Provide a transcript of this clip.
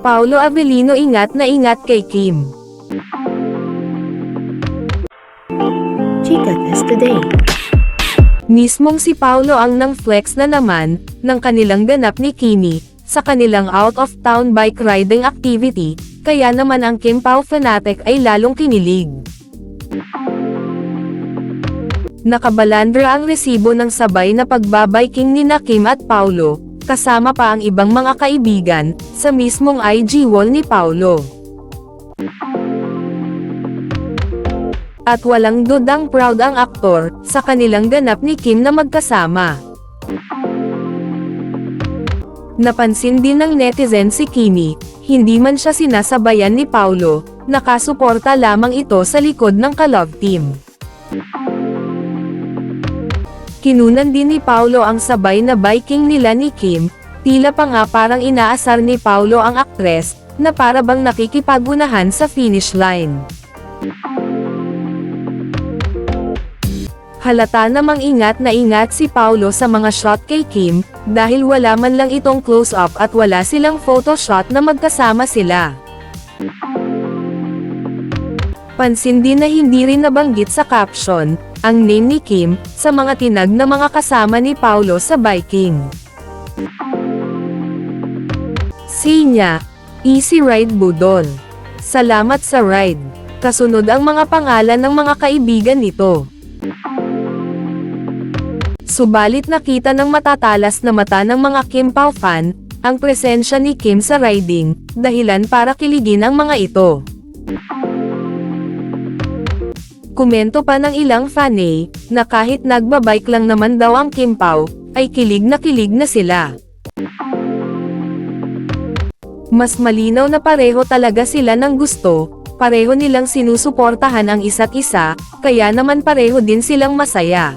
Paulo Avellino ingat na ingat kay Kim. Chica Test Today. Mismong si Paulo ang nang flex na naman, ng kanilang ganap ni Kimi, sa kanilang out-of-town bike riding activity, kaya naman ang Kim Pao fanatic ay lalong kinilig. Nakabalandra ang resibo ng sabay na pagbabiking ni na Kim at Paulo, kasama pa ang ibang mga kaibigan, sa mismong IG wall ni Paulo. At walang dudang proud ang aktor, sa kanilang ganap ni Kim na magkasama. Napansin din ng netizen si Kimi, hindi man siya sinasabayan ni Paulo, nakasuporta lamang ito sa likod ng ka-love team. Kinunan din ni Paulo ang sabay na biking nila ni Kim, tila pa nga parang inaasar ni Paulo ang aktres, na para bang nakikipagunahan sa finish line. Halata namang ingat na ingat si Paulo sa mga shot kay Kim, dahil wala man lang itong close-up at wala silang photo shot na magkasama sila. Pansin din na hindi rin nabanggit sa caption, ang name ni Kim, sa mga tinag na mga kasama ni Paulo sa biking. Sinya, Easy Ride Budol. Salamat sa ride. Kasunod ang mga pangalan ng mga kaibigan nito. Subalit nakita ng matatalas na mata ng mga Kim Pao fan, ang presensya ni Kim sa riding, dahilan para kiligin ang mga ito. Komento pa ng ilang fanay, na kahit nagbabike lang naman daw ang Kim Pao, ay kilig na kilig na sila. Mas malinaw na pareho talaga sila ng gusto, pareho nilang sinusuportahan ang isa't isa, kaya naman pareho din silang masaya.